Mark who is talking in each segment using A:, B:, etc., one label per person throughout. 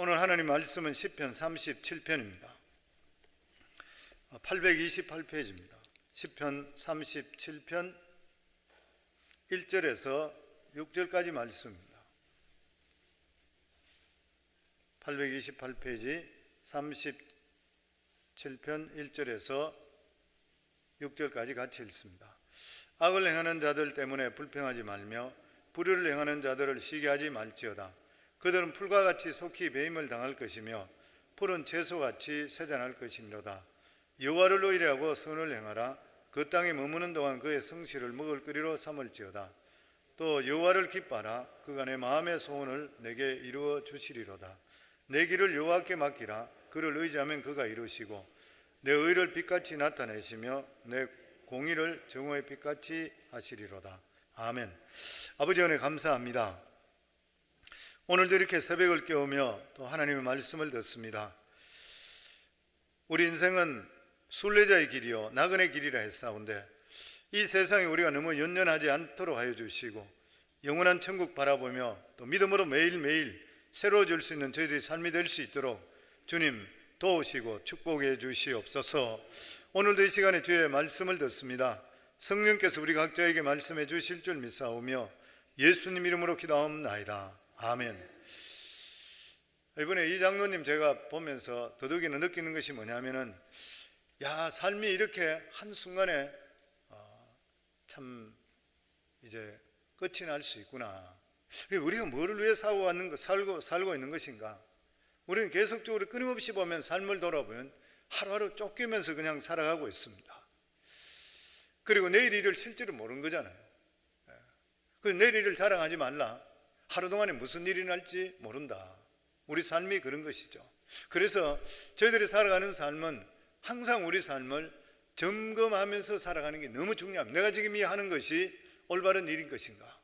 A: 오늘 하나님 말씀은 시편 37편입니다. 828페이지입니다. 시편 37편 1절에서 6절까지 말씀입니다. 828페이지 37편 1절에서 6절까지 같이 읽습니다. 악을 행하는 자들 때문에 불평하지 말며 불의를 행하는 자들을 시기하지 말지어다. 그들은 풀과 같이 속히 배임을 당할 것이며 푸른 채소같이 세잔할 것이니로다. 여호와를 의뢰하고 선을 행하라. 그 땅에 머무는 동안 그의 성실을 먹을 거리로 삼을지어다. 또 여호와를 기뻐하라. 내 마음의 소원을 내게 이루어 주시리로다. 내 길을 여호와께 맡기라. 그를 의지하면 그가 이루시고 내 의를 빛같이 나타내시며 내 공의를 정오의 빛같이 하시리로다. 아멘. 아버지 은혜 감사합니다. 오늘도 이렇게 새벽을 깨우며 또 하나님의 말씀을 듣습니다. 우리 인생은 순례자의 길이요 나그네 길이라 했사온데 이 세상에 우리가 너무 연연하지 않도록 하여 주시고 영원한 천국 바라보며 또 믿음으로 매일매일 새로워질 수 있는 저희들의 삶이 될 수 있도록 주님 도우시고 축복해 주시옵소서. 오늘도 이 시간에 주의 말씀을 듣습니다. 성령께서 우리 각자에게 말씀해 주실 줄 믿사오며 예수님 이름으로 기도하옵나이다. 아멘. 이번에 이 장로님 제가 보면서 더더욱이나 느끼는 것이 뭐냐면은 야 삶이 이렇게 한 순간에 어, 참 이제 끝이 날 수 있구나. 우리가 뭐를 위해 살고 왔는 거, 살고 살고 있는 것인가? 우리는 계속적으로 끊임없이 보면 삶을 돌아보면 하루하루 쫓기면서 그냥 살아가고 있습니다. 그리고 내일 일을 실제로 모르는 거잖아요. 예. 그 내일 일을 자랑하지 말라. 하루 동안에 무슨 일이 날지 모른다. 우리 삶이 그런 것이죠. 그래서 저희들이 살아가는 삶은 항상 우리 삶을 점검하면서 살아가는 게 너무 중요합니다. 내가 지금 이 하는 것이 올바른 일인 것인가?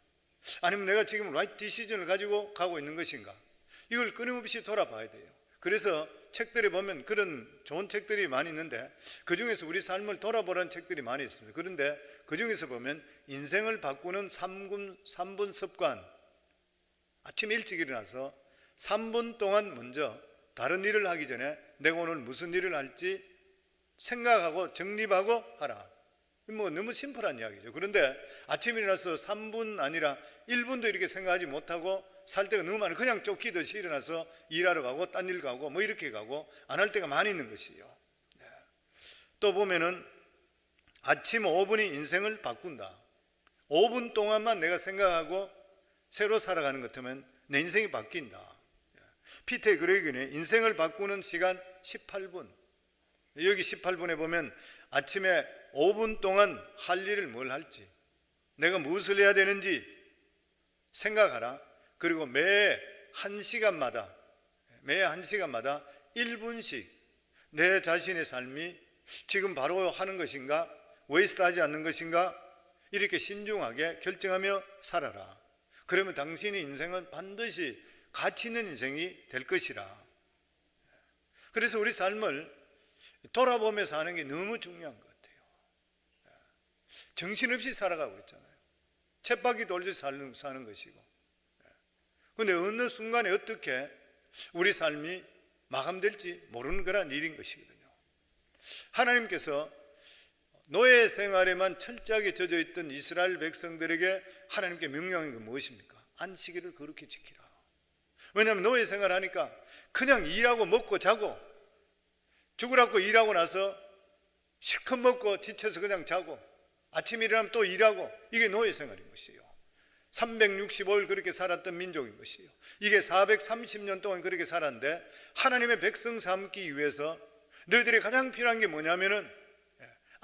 A: 아니면 내가 지금 라이트 디시전을 가지고 가고 있는 것인가? 이걸 끊임없이 돌아봐야 돼요. 그래서 책들에 보면 그런 좋은 책들이 많이 있는데 그 중에서 우리 삶을 돌아보라는 책들이 많이 있습니다. 그런데 그 중에서 보면 인생을 바꾸는 3분, 3분 습관 아침 일찍 일어나서 3분 동안 먼저 다른 일을 하기 전에 내가 오늘 무슨 일을 할지 생각하고 정립하고 하라. 뭐 너무 심플한 이야기죠. 그런데 아침에 일어나서 3분 아니라 1분도 이렇게 생각하지 못하고 살 때가 너무 많아요. 그냥 쫓기듯이 일어나서 일하러 가고 딴 일 가고 뭐 이렇게 가고 안 할 때가 많이 있는 것이요. 네. 또 보면은 아침 5분이 인생을 바꾼다. 5분 동안만 내가 생각하고 새로 살아가는 것 같으면 내 인생이 바뀐다. 피테 그레이건의 인생을 바꾸는 시간 18분. 여기 18분에 보면 아침에 5분 동안 할 일을 뭘 할지, 내가 무엇을 해야 되는지 생각하라. 그리고 매한 시간마다, 매한 시간마다 1분씩 내 자신의 삶이 지금 바로 하는 것인가, 웨이스트하지 않는 것인가, 이렇게 신중하게 결정하며 살아라. 그러면 당신의 인생은 반드시 가치 있는 인생이 될 것이라. 그래서 우리 삶을 돌아보면서 하는 게 너무 중요한 것 같아요. 정신없이 살아가고 있잖아요. 쳇바퀴 돌듯이 사는, 사는 것이고. 그런데 어느 순간에 어떻게 우리 삶이 마감될지 모르는 거란 일인 것이거든요. 하나님께서 노예 생활에만 철저하게 젖어 있던 이스라엘 백성들에게 하나님께 명령한 건 무엇입니까? 안식일을 그렇게 지키라. 왜냐하면 노예 생활하니까 그냥 일하고 먹고 자고 죽으라고 일하고 나서 실컷 먹고 지쳐서 그냥 자고 아침 일어나면 또 일하고 이게 노예 생활인 것이에요. 365일 그렇게 살았던 민족인 것이에요. 이게 430년 동안 그렇게 살았는데 하나님의 백성 삼기 위해서 너희들이 가장 필요한 게 뭐냐면은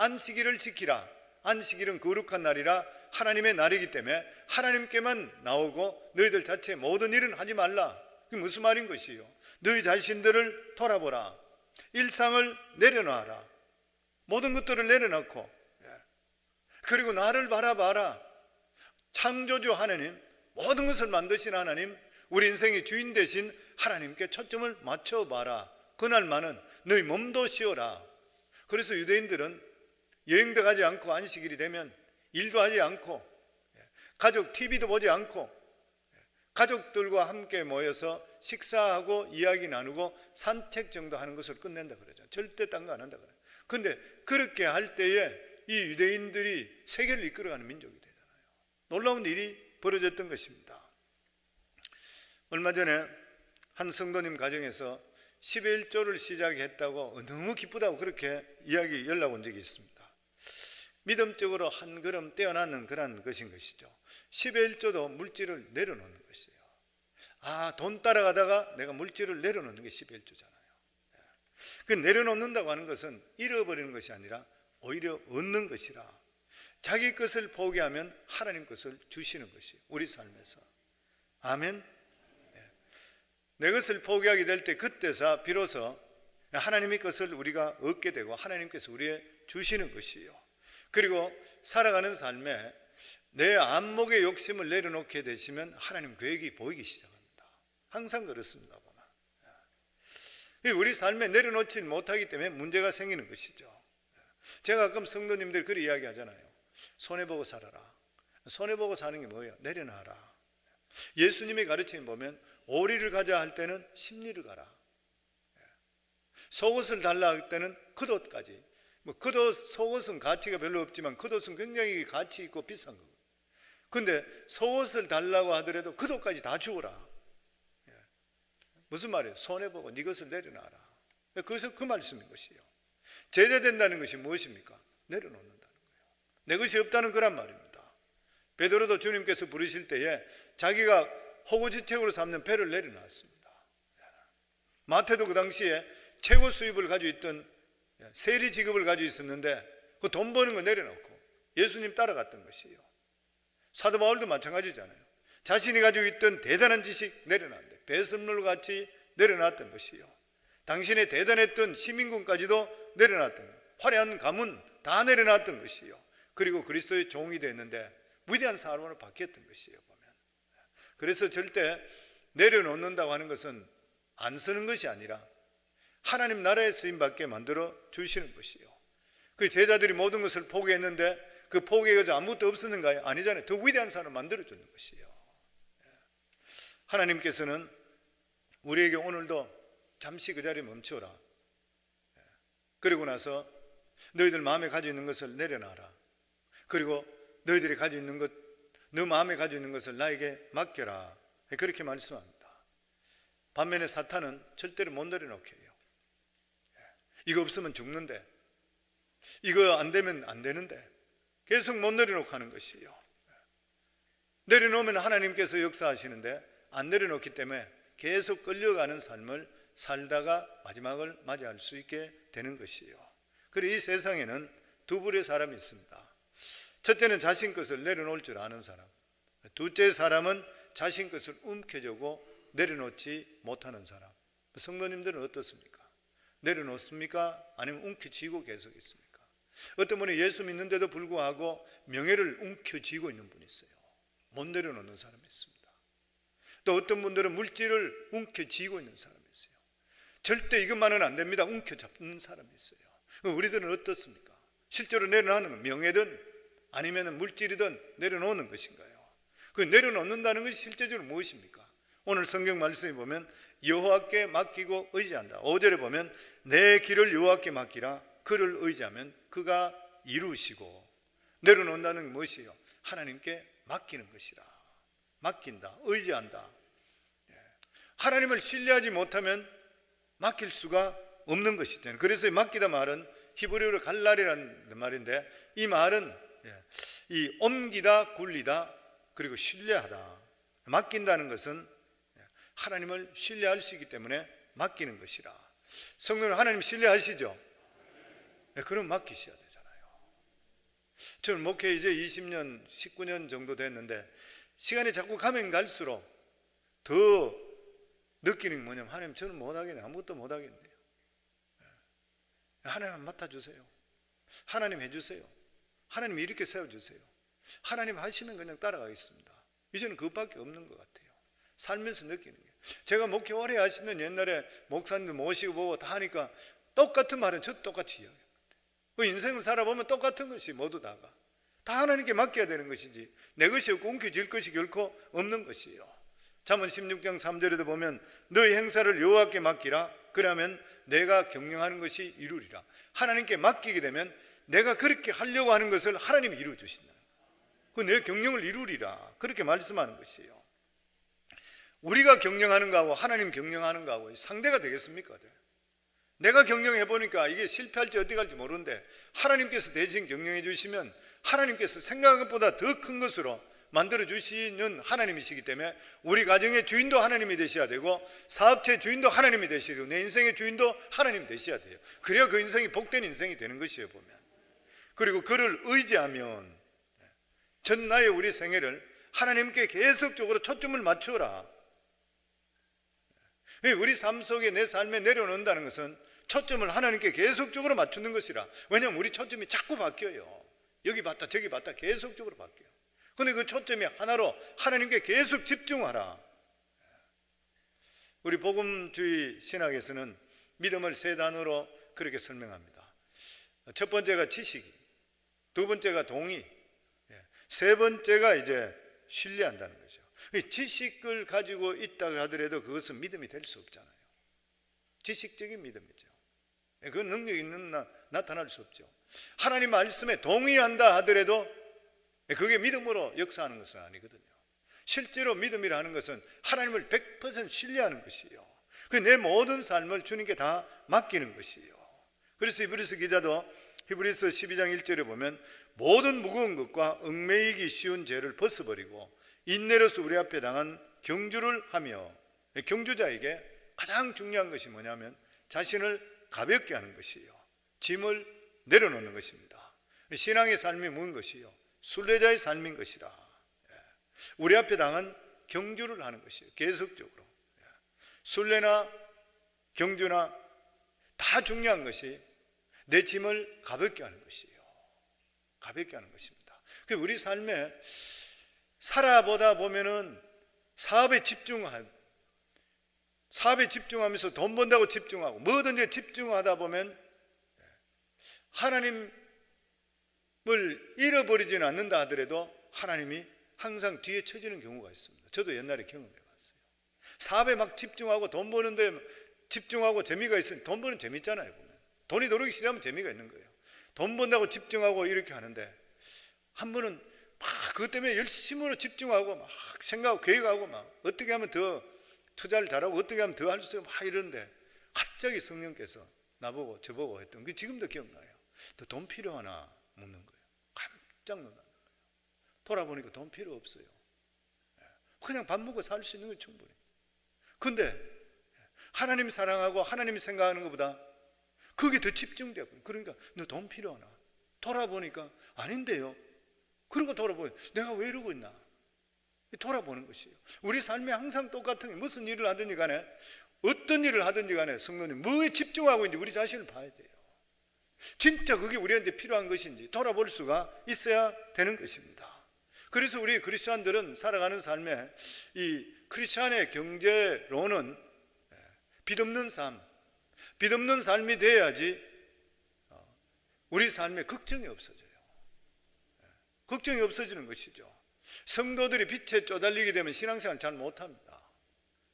A: 안식일을 지키라. 안식일은 거룩한 날이라 하나님의 날이기 때문에 하나님께만 나오고 너희들 자체 모든 일은 하지 말라. 그게 무슨 말인 것이요? 너희 자신들을 돌아보라. 일상을 내려놔라. 모든 것들을 내려놓고 그리고 나를 바라봐라. 창조주 하나님, 모든 것을 만드신 하나님, 우리 인생의 주인 되신 하나님께 초점을 맞춰봐라. 그날만은 너희 몸도 쉬어라. 그래서 유대인들은 여행도 가지 않고 안식일이 되면 일도 하지 않고 가족 TV도 보지 않고 가족들과 함께 모여서 식사하고 이야기 나누고 산책 정도 하는 것을 끝낸다 그러죠. 절대 딴 거 안 한다 그래요. 근데 그렇게 할 때에 이 유대인들이 세계를 이끌어가는 민족이 되잖아요. 놀라운 일이 벌어졌던 것입니다. 얼마 전에 한 성도님 가정에서 11조를 시작했다고 너무 기쁘다고 그렇게 이야기 연락 온 적이 있습니다. 믿음적으로 한 걸음 떼어나는 그런 것인 것이죠. 11조도 물질을 내려놓는 것이에요. 아, 돈 따라가다가 내가 물질을 내려놓는 게 11조잖아요. 그 내려놓는다고 하는 것은 잃어버리는 것이 아니라 오히려 얻는 것이라. 자기 것을 포기하면 하나님 것을 주시는 것이에요. 우리 삶에서. 아멘. 내 것을 포기하게 될 때 그때서 비로소 하나님의 것을 우리가 얻게 되고 하나님께서 우리의 주시는 것이에요. 그리고 살아가는 삶에 내 안목의 욕심을 내려놓게 되시면 하나님 계획이 보이기 시작합니다. 항상 그렇습니다. 보면. 우리 삶에 내려놓지 못하기 때문에 문제가 생기는 것이죠. 제가 가끔 성도님들 그렇게 이야기 하잖아요. 손해보고 살아라. 손해보고 사는 게 뭐예요? 내려놔라. 예수님의 가르침을 보면 오리를 가자 할 때는 심리를 가라. 속옷을 달라 할 때는 겉옷까지. 뭐 겉옷, 속옷은 가치가 별로 없지만 겉옷은 굉장히 가치 있고 비싼 거. 근데 속옷을 달라고 하더라도 겉옷까지 다 주어라. 예. 무슨 말이에요? 손해보고 네 것을 내려놔라. 그것은 그 말씀인 것이에요. 제재된다는 것이 무엇입니까? 내려놓는다는 거예요. 내 것이 없다는 거란 말입니다. 베드로도 주님께서 부르실 때에 자기가 허구지책으로 삼는 배를 내려놨습니다. 마태도 그 당시에 최고 수입을 가지고 있던 세리 직업을 가지고 있었는데 그 돈 버는 거 내려놓고 예수님 따라갔던 것이에요. 사도 바울도 마찬가지잖아요. 자신이 가지고 있던 대단한 지식 내려놨는데 배선물 같이 내려놨던 것이요. 당신의 대단했던 시민군까지도 내려놨던. 화려한 가문 다 내려놨던 것이요. 그리고 그리스도의 종이 됐는데 위대한 사람으로 바뀌었던 것이에요. 보면. 그래서 절대 내려놓는다고 하는 것은 안 쓰는 것이 아니라 하나님 나라의 쓰임 받게 만들어 주시는 것이요. 그 제자들이 모든 것을 포기했는데 그 포기해서 아무것도 없었는가요? 아니잖아요. 더 위대한 사람을 만들어 주는 것이요. 하나님께서는 우리에게 오늘도 잠시 그 자리에 멈춰라. 그리고 나서 너희들 마음에 가지고 있는 것을 내려놔라. 그리고 너희들이 가지고 있는 것, 너 마음에 가지고 있는 것을 나에게 맡겨라. 그렇게 말씀합니다. 반면에 사탄은 절대로 못 내려놓게 해요. 이거 없으면 죽는데, 이거 안 되면 안 되는데, 계속 못 내려놓고 하는 것이에요. 내려놓으면 하나님께서 역사하시는데, 안 내려놓기 때문에 계속 끌려가는 삶을 살다가 마지막을 맞이할 수 있게 되는 것이에요. 그리고 이 세상에는 두 부류의 사람이 있습니다. 첫째는 자신 것을 내려놓을 줄 아는 사람. 둘째 사람은 자신 것을 움켜쥐고 내려놓지 못하는 사람. 성도님들은 어떻습니까? 내려놓습니까? 아니면 움켜쥐고 계속 있습니까? 어떤 분이 예수 믿는데도 불구하고 명예를 움켜쥐고 있는 분이 있어요. 못 내려놓는 사람이 있습니다. 또 어떤 분들은 물질을 움켜쥐고 있는 사람이 있어요. 절대 이것만은 안 됩니다. 움켜잡는 사람이 있어요. 우리들은 어떻습니까? 실제로 내려놓는 건 명예든 아니면 물질이든 내려놓는 것인가요? 그 내려놓는다는 것이 실제적으로 무엇입니까? 오늘 성경 말씀에 보면 여호와께 맡기고 의지한다. 5절에 보면 내 길을 여호와께 맡기라. 그를 의지하면 그가 이루시고 내려놓는다는 게 무엇이에요? 하나님께 맡기는 것이라. 맡긴다. 의지한다. 예. 하나님을 신뢰하지 못하면 맡길 수가 없는 것이죠. 그래서 맡기다 말은 히브리어로 갈랄이라는 말인데 이 말은 예, 이 옮기다, 굴리다, 그리고 신뢰하다. 맡긴다는 것은 하나님을 신뢰할 수 있기 때문에 맡기는 것이라. 성도는 하나님 신뢰하시죠? 네, 그럼 맡기셔야 되잖아요. 저는 목회 이제 20년, 19년 정도 됐는데 시간이 자꾸 가면 갈수록 더 느끼는 게 뭐냐면 하나님 저는 못하겠네 아무것도 못하겠네요. 하나님 맡아주세요. 하나님 해주세요. 하나님 이렇게 세워주세요. 하나님 하시면 그냥 따라가겠습니다. 이제는 그것밖에 없는 것 같아요. 살면서 느끼는 게. 제가 목회 오래 하시는 옛날에 목사님들 모시고 보고 다 하니까 똑같은 말은 저도 똑같이 이야기합니다. 그 인생을 살아보면 똑같은 것이 모두 다가. 다 하나님께 맡겨야 되는 것이지 내 것이 없고 움켜질 것이 결코 없는 것이에요. 잠언 16장 3절에도 보면 너의 행사를 여호와께 맡기라 그러면 내가 경영하는 것이 이루리라 하나님께 맡기게 되면 내가 그렇게 하려고 하는 것을 하나님이 이루어 주신다 그 내 경영을 이루리라 그렇게 말씀하는 것이에요 우리가 경영하는 거하고 하나님 경영하는 거하고 상대가 되겠습니까? 내가 경영해 보니까 이게 실패할지 어떻게 할지 모르는데 하나님께서 대신 경영해 주시면 하나님께서 생각한 것보다 더 큰 것으로 만들어 주시는 하나님이시기 때문에 우리 가정의 주인도 하나님이 되셔야 되고 사업체 주인도 하나님이 되셔야 되고 내 인생의 주인도 하나님 되셔야 돼요. 그래야 그 인생이 복된 인생이 되는 것이에요 보면. 그리고 그를 의지하면 전 나의 우리 생애를 하나님께 계속적으로 초점을 맞추어라. 우리 삶 속에 내 삶에 내려놓는다는 것은 초점을 하나님께 계속적으로 맞추는 것이라. 왜냐하면 우리 초점이 자꾸 바뀌어요. 여기 봤다 저기 봤다 계속적으로 바뀌어요. 근데 그 초점이 하나로 하나님께 계속 집중하라. 우리 복음주의 신학에서는 믿음을 세 단어로 그렇게 설명합니다. 첫 번째가 지식이, 두 번째가 동의, 예, 세 번째가 이제 신뢰한다는 거죠. 이 지식을 가지고 있다고 하더라도 그것은 믿음이 될 수 없잖아요. 지식적인 믿음이죠. 예, 그 능력 있는 나, 나타날 수 없죠. 하나님 말씀에 동의한다 하더라도 예, 그게 믿음으로 역사하는 것은 아니거든요. 실제로 믿음이라는 것은 하나님을 100% 신뢰하는 것이에요. 그내 모든 삶을 주님께 다 맡기는 것이에요. 그래서 히브리서 기자도 히브리서 12장 1절에 보면 모든 무거운 것과 얽매이기 쉬운 죄를 벗어버리고 인내로서 우리 앞에 당한 경주를 하며 경주자에게 가장 중요한 것이 뭐냐면 자신을 가볍게 하는 것이에요. 짐을 내려놓는 것입니다. 신앙의 삶이 무슨 것이요? 순례자의 삶인 것이라. 예. 우리 앞에 당한 경주를 하는 것이에요. 계속적으로. 예. 순례나 경주나 다 중요한 것이 내 짐을 가볍게 하는 것이에요. 가볍게 하는 것입니다. 그 우리 삶에 살아보다 보면은 사업에 집중한 사업에 집중하면서 돈 번다고 집중하고 뭐든지 집중하다 보면 하나님을 잃어버리지는 않는다 하더라도 하나님이 항상 뒤에 쳐지는 경우가 있습니다. 저도 옛날에 경험해 봤어요. 사업에 막 집중하고 돈 버는데 집중하고 재미가 있으면 돈 버는 재밌잖아요. 보면. 돈이 들어오기 시작하면 재미가 있는 거예요. 돈 번다고 집중하고 이렇게 하는데 한 번은 막 그것 때문에 열심으로 집중하고 막 생각하고 계획하고 막 어떻게 하면 더 투자를 잘하고 어떻게 하면 더 할 수 있고 막 이러는데 갑자기 성령께서 나보고 저보고 했던 게 지금도 기억나요. 너 돈 필요하나 묻는 거예요. 깜짝 놀라는 거예요. 돌아보니까 돈 필요 없어요. 예. 그냥 밥 먹고 살 수 있는 거 충분히. 근데 하나님 사랑하고 하나님 생각하는 것보다 그게 더 집중되고 그러니까 너 돈 필요하나? 돌아보니까 아닌데요. 그러고 돌아보니 내가 왜 이러고 있나? 돌아보는 것이에요. 우리 삶에 항상 똑같은 게 무슨 일을 하든지 간에 어떤 일을 하든지 간에 성도님 뭐에 집중하고 있는지 우리 자신을 봐야 돼요. 진짜 그게 우리한테 필요한 것인지 돌아볼 수가 있어야 되는 것입니다. 그래서 우리 크리스천들은 살아가는 삶에 이 크리스천의 경제로는 빚없는 삶, 빚없는 삶이 돼야지 어, 우리 삶에 걱정이 없어져요. 걱정이 없어지는 것이죠. 성도들이 빛에 쪼달리게 되면 신앙생활 잘 못합니다.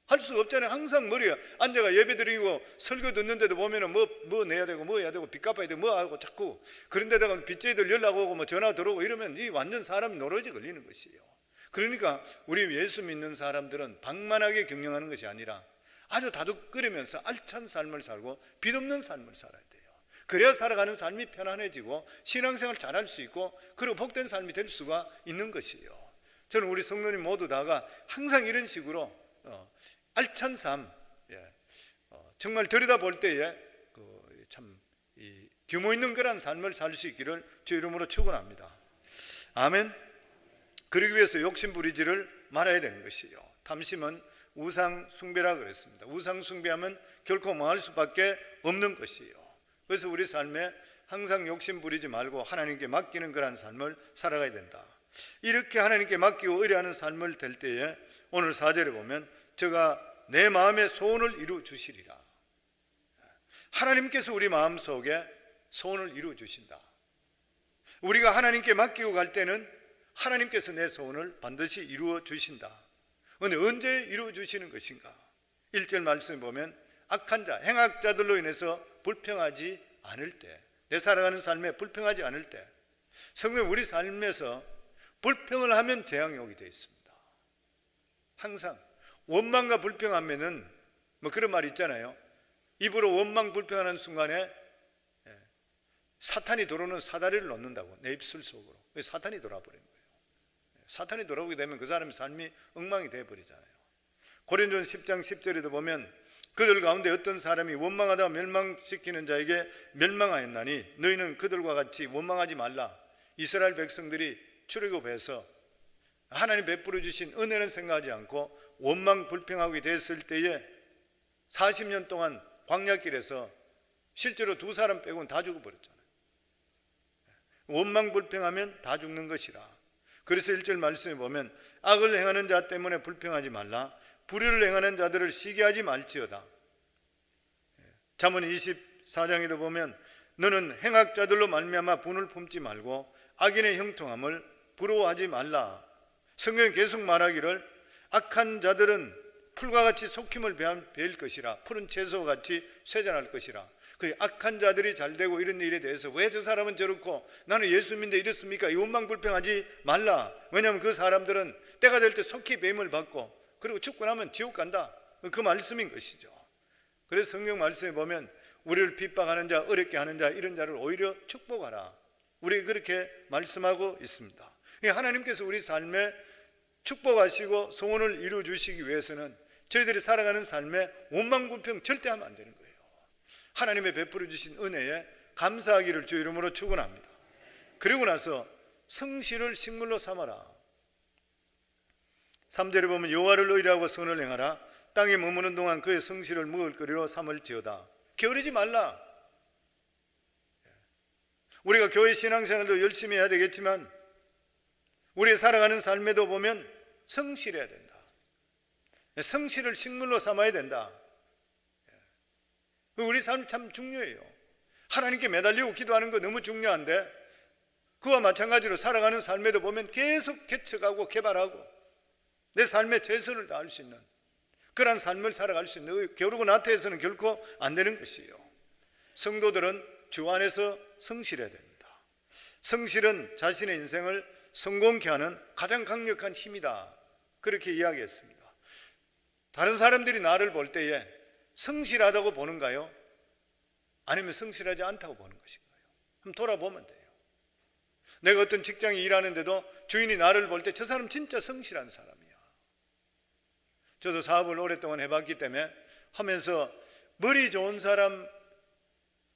A: 할 수가 없잖아요. 항상 머리가 앉아가 예배 드리고 설교 듣는데도 보면은 뭐, 뭐 내야 되고 뭐 해야 되고 빚 갚아야 되고 뭐 하고 자꾸 그런데다가 빚쟁이들 연락 오고 뭐 전화 들어오고 이러면 이 완전 사람이 노러지 걸리는 것이에요. 그러니까 우리 예수 믿는 사람들은 방만하게 경영하는 것이 아니라 아주 다독거리면서 알찬 삶을 살고 빚 없는 삶을 살아야 돼요. 그래야 살아가는 삶이 편안해지고 신앙생활 잘할 수 있고 그리고 복된 삶이 될 수가 있는 것이에요. 저는 우리 성도님 모두 다가 항상 이런 식으로 어, 알찬 삶, 예, 어, 정말 들여다볼 때에 그 참 규모 있는 그런 삶을 살 수 있기를 주 이름으로 축원합니다. 아멘. 그러기 위해서 욕심 부리지를 말아야 되는 것이요. 탐심은 우상 숭배라 그랬습니다. 우상 숭배하면 결코 망할 수밖에 없는 것이요. 그래서 우리 삶에 항상 욕심 부리지 말고 하나님께 맡기는 그런 삶을 살아가야 된다. 이렇게 하나님께 맡기고 의뢰하는 삶을 될 때에 오늘 사절에 보면 제가 내 마음의 소원을 이루어 주시리라. 하나님께서 우리 마음 속에 소원을 이루어 주신다. 우리가 하나님께 맡기고 갈 때는 하나님께서 내 소원을 반드시 이루어 주신다. 근데 언제 이루어 주시는 것인가? 1절 말씀에 보면 악한 자, 행악자들로 인해서 불평하지 않을 때, 내 살아가는 삶에 불평하지 않을 때, 성경 우리 삶에서 불평을 하면 재앙이 오게 되어 있습니다. 항상 원망과 불평하면은 뭐 그런 말 있잖아요. 입으로 원망 불평하는 순간에 예, 사탄이 들어오는 사다리를 넣는다고 내 입술 속으로 사탄이 돌아버린 거예요. 예, 사탄이 돌아오게 되면 그 사람의 삶이 엉망이 되어 버리잖아요. 고린도전 10장 10절에도 보면 그들 가운데 어떤 사람이 원망하다 멸망시키는 자에게 멸망하였나니 너희는 그들과 같이 원망하지 말라. 이스라엘 백성들이 출애굽해서 하나님 베풀어 주신 은혜는 생각하지 않고 원망 불평하게 됐을 때에 40년 동안 광야길에서 실제로 두 사람 빼고는 다 죽어버렸잖아요. 원망 불평하면 다 죽는 것이라. 그래서 1절 말씀에 보면 악을 행하는 자 때문에 불평하지 말라. 불의를 행하는 자들을 시기 하지 말지어다. 잠언 24장에도 보면 너는 행악자들로 말미암아 분을 품지 말고 악인의 형통함을 부러워하지 말라. 성경에 계속 말하기를 악한 자들은 풀과 같이 속힘을 베일 것이라 푸른 채소와 같이 쇠잔할 것이라 그 악한 자들이 잘 되고 이런 일에 대해서 왜 저 사람은 저렇고 나는 예수 믿는데 이렇습니까? 이 원망 불평하지 말라 왜냐하면 그 사람들은 때가 될 때 속히 뱀을 받고 그리고 죽고 나면 지옥 간다 그 말씀인 것이죠 그래서 성경 말씀에 보면 우리를 핍박하는 자 어렵게 하는 자 이런 자를 오히려 축복하라 우리 그렇게 말씀하고 있습니다 하나님께서 우리 삶에 축복하시고 소원을 이루어 주시기 위해서는 저희들이 살아가는 삶에 원망 불평 절대 하면 안 되는 거예요. 하나님의 베풀어 주신 은혜에 감사하기를 주 이름으로 축원합니다. 그리고 나서 성실을 식물로 삼아라. 3절에 보면 여호와를 의뢰하고 선을 행하라. 땅에 머무는 동안 그의 성실을 먹을 거리로 삼을지어다. 게으르지 말라. 우리가 교회 신앙생활도 열심히 해야 되겠지만 우리 살아가는 삶에도 보면 성실해야 된다. 성실을 식물로 삼아야 된다. 우리 삶 참 중요해요. 하나님께 매달리고 기도하는 거 너무 중요한데 그와 마찬가지로 살아가는 삶에도 보면 계속 개척하고 개발하고 내 삶에 최선을 다할 수 있는 그러한 삶을 살아갈 수 있는 겨루고 나태해서는 결코 안 되는 것이에요. 성도들은 주 안에서 성실해야 됩니다. 성실은 자신의 인생을 성공케 하는 가장 강력한 힘이다. 그렇게 이야기했습니다. 다른 사람들이 나를 볼 때에 성실하다고 보는가요? 아니면 성실하지 않다고 보는 것인가요? 한번 돌아보면 돼요. 내가 어떤 직장에 일하는데도 주인이 나를 볼 때 저 사람 진짜 성실한 사람이야. 저도 사업을 오랫동안 해봤기 때문에 하면서 머리 좋은 사람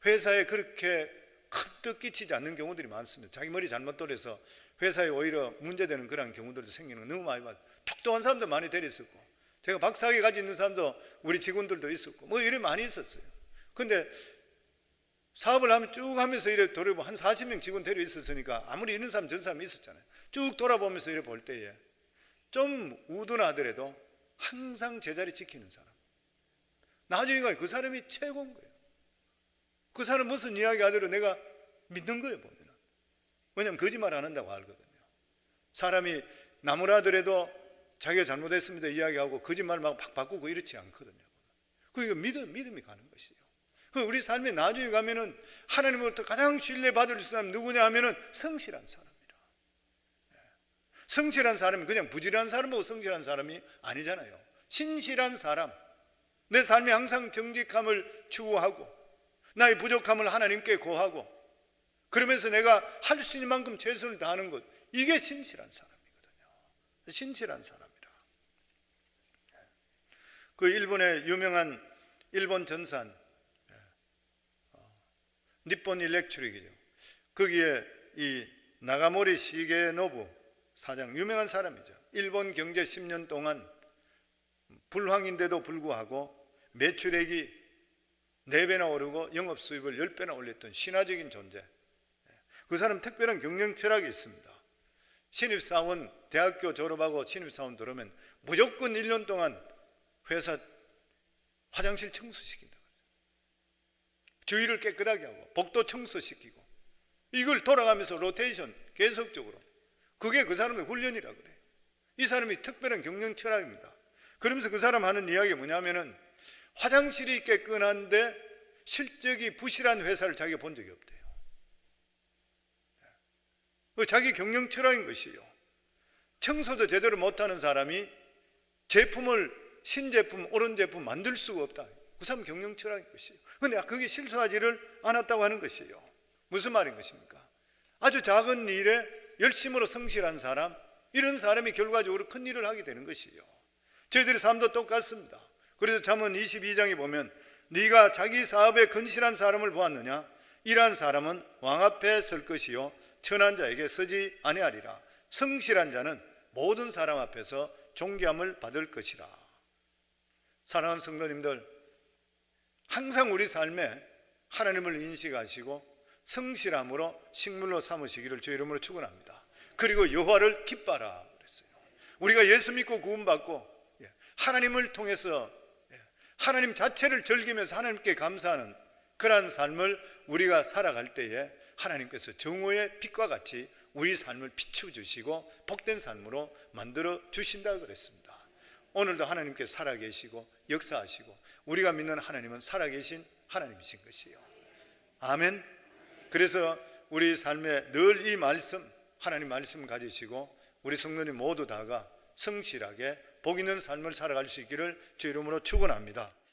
A: 회사에 그렇게 큰 뜻 끼치지 않는 경우들이 많습니다. 자기 머리 잘못 돌려서 회사에 오히려 문제되는 그런 경우들도 생기는 거 너무 많이 봤어요. 똑똑한 사람도 많이 데렸었고 제가 박사학위 가지고 있는 사람도 우리 직원들도 있었고 뭐 이래 많이 있었어요. 근데 사업을 하면 쭉 하면서 이래 돌아보면 한 40명 직원 데려 있었으니까 아무리 이런 사람 전 사람 있었잖아요. 쭉 돌아보면서 이래 볼 때에 좀 우둔하더라도 항상 제자리 지키는 사람. 나중에 그 사람이 최고인 거예요. 그 사람 무슨 이야기 하더라도 내가 믿는 거예요, 보면. 왜냐하면 거짓말 안 한다고 알거든요. 사람이 나무라더라도 자기가 잘못했습니다 이야기하고 거짓말 막 바꾸고 이렇지 않거든요. 그러니까 믿음, 믿음이 가는 것이에요. 그 우리 삶에 나중에 가면은 하나님으로부터 가장 신뢰받을 사람 누구냐 하면은 성실한. 예. 성실한 사람이 그냥 부지런한 사람하고 성실한 사람이 아니잖아요. 신실한 사람. 내 삶이 항상 정직함을 추구하고 나의 부족함을 하나님께 고하고 그러면서 내가 할 수 있는 만큼 최선을 다하는 것 이게 신실한 사람이거든요. 신실한 사람이라. 그 일본의 유명한 일본 전산 어, 니폰 일렉트릭이죠. 거기에 이 나가모리 시게노부 사장 유명한 사람이죠. 일본 경제 10년 동안 불황인데도 불구하고 매출액이 4배나 오르고 영업 수입을 10배나 올렸던 신화적인 존재. 그 사람 특별한 경영 철학이 있습니다. 신입사원 대학교 졸업하고 신입사원 들어오면 무조건 1년 동안 회사 화장실 청소시킨다. 주위를 깨끗하게 하고 복도 청소시키고 이걸 돌아가면서 로테이션 계속적으로 그게 그 사람의 훈련이라 그래. 이 사람이 특별한 경영 철학입니다. 그러면서 그 사람 하는 이야기가 뭐냐면은 화장실이 깨끗한데 실적이 부실한 회사를 자기가 본 적이 없대요. 그 자기 경영 철학인 것이요. 청소도 제대로 못하는 사람이 제품을 신제품, 옳은 제품 만들 수가 없다. 그 사람 경영 철학인 것이요. 근데 그게 실수하지를 않았다고 하는 것이요. 무슨 말인 것입니까? 아주 작은 일에 열심으로 성실한 사람, 이런 사람이 결과적으로 큰 일을 하게 되는 것이요. 저희들의 삶도 똑같습니다. 그래서 잠언 22장에 보면 네가 자기 사업에 건실한 사람을 보았느냐? 이러한 사람은 왕 앞에 설 것이요 천한 자에게 서지 아니하리라. 성실한 자는 모든 사람 앞에서 존귀함을 받을 것이라. 사랑하는 성도님들, 항상 우리 삶에 하나님을 인식하시고 성실함으로 식물로 삼으시기를 주 이름으로 축원합니다. 그리고 여호와를 기뻐라 그랬어요. 우리가 예수 믿고 구원받고 예, 하나님을 통해서 예, 하나님 자체를 즐기면서 하나님께 감사하는 그러한 삶을 우리가 살아갈 때에 하나님께서 정오의 빛과 같이 우리 삶을 비추어 주시고 복된 삶으로 만들어 주신다 그랬습니다. 오늘도 하나님께 살아계시고 역사하시고 우리가 믿는 하나님은 살아계신 하나님이신 것이요. 아멘. 그래서 우리 삶에 늘 이 말씀 하나님 말씀 가지시고 우리 성도님 모두 다가 성실하게 복 있는 삶을 살아갈 수 있기를 주 이름으로 축원합니다.